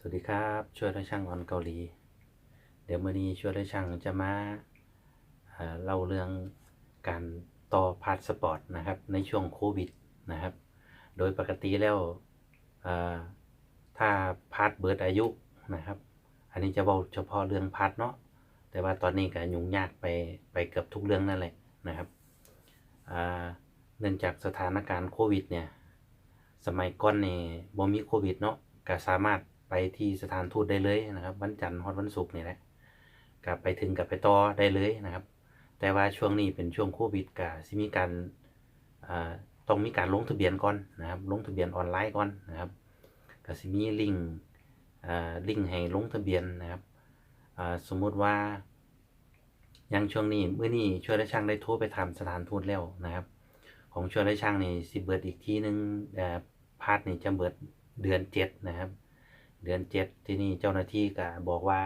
สวัสดีครับช่วยด้ช่างออนเกาหลี เดี๋ยวมื่อนี้ช่วยด้ช่างจะมาเอ่อเล่าเรื่องการต่อพาสปอร์ตนะครับในช่วงโควิดนะครับ โดยปกติแล้วถ้าพาสเบิดอายุนะครับ อันนี้จะบอกเฉพาะเรื่องพาสเนาะแต่ว่าตอนนี้ก็ยุ่งยากไปไปเกือบทุกเรื่องนั่นแหละนะครับเนื่องจากสถานการณ์โควิดเนี่ยสมัยก่อนนี่บ่มีโควิดเนาะก็สามารถ ไปที่สถานทูตได้เลยนะครับ วันจันทร์ฮอดวันศุกร์นี่แหละก็ไปถึงกับไปต่อได้เลยนะครับ แต่ว่าช่วงนี้เป็นช่วงโควิดก็สิมีการต้องมีการลงทะเบียนก่อนนะครับ ลงทะเบียนออนไลน์ก่อนนะครับก็สิมีลิงก์ลิงก์ให้ลงทะเบียนนะครับสมมุติว่าย่างช่วงนี้เมื้อนี้ช่วยได้ช่างได้โทรไปถามสถานทูตแล้วนะครับ ของช่วยได้ช่างนี่สิเบิดอีกทีหนึงเอ่อพาร์ทนี่จะเบิดเดือนเจ็ดนะครับ เดือนเจ็ดที่นี่เจ้าหน้าที่ก็บอกว่า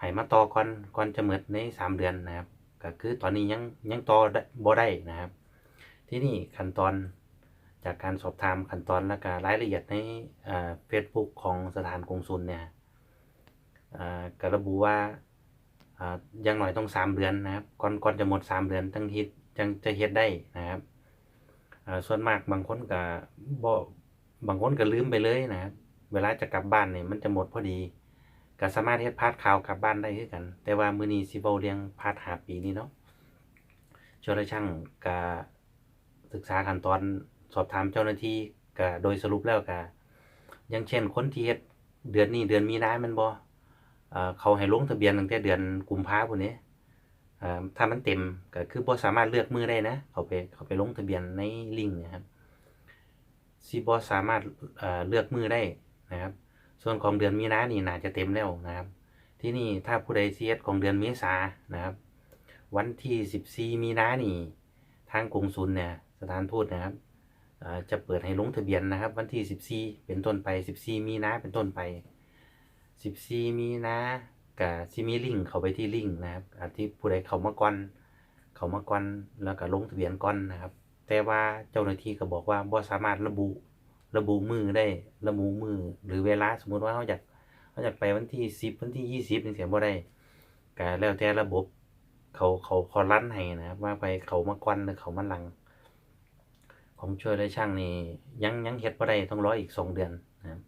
ให้มาต่อก่อนก่อนจะเบิดในสามเดือนนะครับก็คือตอนนี้ยังยังต่อบ่ได้นะครับ ที่นี่ขั้นตอนจากการสอบถามขั้นตอนและก็รรายละเอียดในเฟซบุ๊กของสถานกงสุลเนี่ยกระบุว่ายังหน่อยต้องสามเดือนนะครับก่อนก่อนจะหมดสามเดือนตั้งฮิตจังจะเฮ็ดได้นะครับส่วนมากบางคนก็บ่ บางคนก็ลืมไปเลยนะครับเวลาจะกลับบ้านเนี่ยมันจะหมดพอดีก็สามารถเฮ็ดพาสข่าวกลับบ้านได้คือกัน แต่ว่ามื้อนี้สิเว้าเรื่องพาสหาปีนี้เนาะชลช่างก็ศึกษาขั้นตอนสอบถามเจ้าหน้าที่ก็โดยสรุปแล้วก็อย่างเช่น คนที่เฮ็ดเดือนนี้เดือนมีนาแม่นบ่เอ่เขาให้ลงทะเบียนตั้งแต่เดือนกุมภาพันธ์พุ่นนี้ถ้ามันเต็มก็คือบ่สามารถเลือกมือได้นะ เขาไปเขาไปลงทะเบียนในลิงก์นะครับ สิบ่สามารถเเลือกมือได้นะครับ ส่วนของเดือนมีนานี่น่าจะเต็มแล้วนะครับ ที่นี่ถ้าผู้ใดเสียดของเดือนเมษานะครับ วันที่ 14 มีนานี่ ทางกงสุลเนี่ยสถานทูตนะครับจะเปิดให้ลงทะเบียนนะครับ วันที่ 14 เป็นต้นไป 14 มีนาเป็นต้นไป 14 มีนาก็สิมีลิงเข้าไปที่ลิงนะครับอาที่ผู้ใดเข้ามาก่อนเข้ามาก่อนแล้วก็ลงทะเบียนก่อนนะครับ แต่ว่าเจ้าหน้าที่ก็บอกว่าบ่สามารถระบุระบุมือได้ระบุมือหรือเวลาสมมุติว่าเขาอยากเขาอยากไปวันที่10วันที่20นี่เสียบ่ได้ก็แล้วแต่ระบบเขาเขาเขารันให้นะครับว่าไปเขามาก่อนหรือเขามาหลัง ของช่วยได้ช่างนี่ยังยังเฮ็ดบ่ได้ต้องรออีก2เดือนนะครับ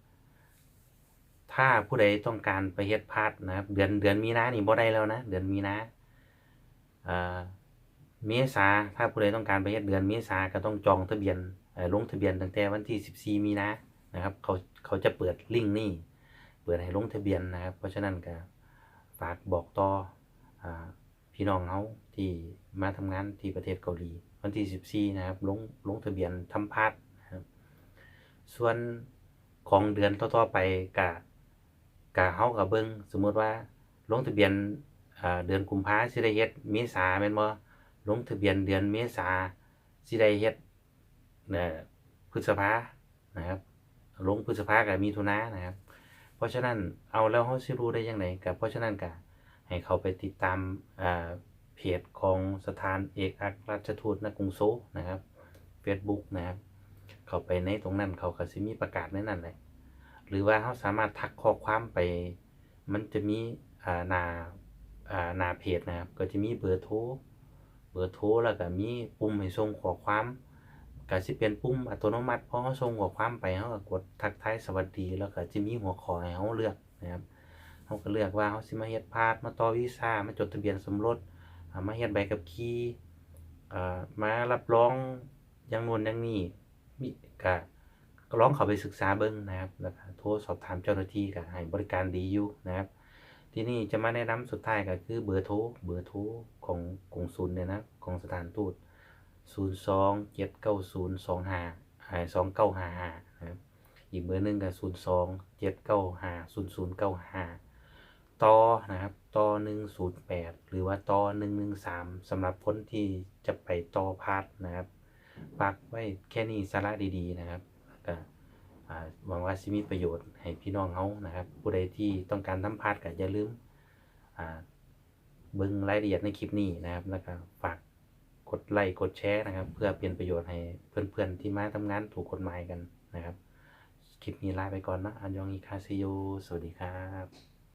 ถ้าผู้ใดต้องการไปเฮ็ดพาร์ทนะครับ เดือนเดือนมีนานี่บ่ได้แล้วนะ เดือนมีนาเอ่อ เมษาถ้าผู้ใดต้องการไปเฮ็ดเดือนเมษาก็ต้องจองทะเบียนลงทะเบียนตั้งแต่วันที่ 14 มีนานะครับเขาเขาจะเปิดลิงก์นี่เปิดให้ลงทะเบียนนะครับ เพราะฉะนั้นก็ฝากบอกต่ออพี่น้องเฮาที่มาทำงานที่ประเทศเกาหลี วันที่ 14 นะครับลงลงทะเบียนทำพาร์ทนะครับส่วนของเดือนต่อๆไปก็กะเฮาก็เบิ่งสมมุติว่าลงทะเบียนเดือนกุมภาสิได้เฮ็ดเมษาแม่นบ่ ลงทะเบียนเดือนเมษาสิได้เฮ็ดเอ่อพฤษภานะครับ ลงพฤษภากับมิถุนานะครับ เพราะฉะนั้นเอาแล้วเฮาสิรู้ได้จังไดก็เพราะฉะนั้นก็ให้เขาไปติดตามเพจของสถานเอกอัครราชทูตณกรุงโซลนะครับ Facebook นะครับ เขาไปในตรงนั้นเขาก็สิมีประกาศในนั้นแหละหรือว่าเขาสามารถทักข้อความไป มันจะมีหน้าอ่าหน้าเพจนะครับ ก็จะมีเบอร์โทร เบอร์โทรแล้วก็มีปุ่มให้ส่งข้อความก็สิเป็นปุ่มอัตโนมัติพอเราส่งข้อความไปเราก็กดทักทายสวัสดี แล้วก็จะมีหัวข้อให้เราเลือกนะครับเราก็เลือกว่าเราสิมาเฮ็ดพาสมาต่อวีซ่ามาจดทะเบียนสมรสมาเฮ็ดใบขับขี่มารับรองอย่างน้นอย่างนี้มีก็ก็ลองเข้าไปศึกษาเบิ่งนะครับแล้วก็โทรสอบถามเจ้าหน้าที่ก็ให้บริการดีอยู่นะครับ ที่นี่จะมาแนะนำสุดท้ายก็คือเบอร์โทรเบอร์โทร ของกงสุลเนี่ยนะของสถานทูต02 790 25อ่า2955นะครับอีกเบอร์หนึ่งก็02 795 0095ต่อนะครับต่อ108หรือว่าต่อ113สำหรับคนที่จะไปต่อพาร์ทนะครับฝากไว้แค่นี้สาระดีๆนะครับก็หวังว่าสิมีประโยชน์ให้พี่น้องเฮานะครับ ผู้ใดที่ต้องการทำพาร์ทก็อย่าลืมอ่า เบิ้งรายละเอียดในคลิปนี้นะครับ แล้วก็ฝากกดไลค์กดแชร์นะครับ เพื่อเป็นประโยชน์ให้เพื่อนๆที่มาทำงานถูกกฎหมายกันนะครับ คลิปนี้ลาไปก่อนนะอันยองอีคาซิโยสวัสดีครับ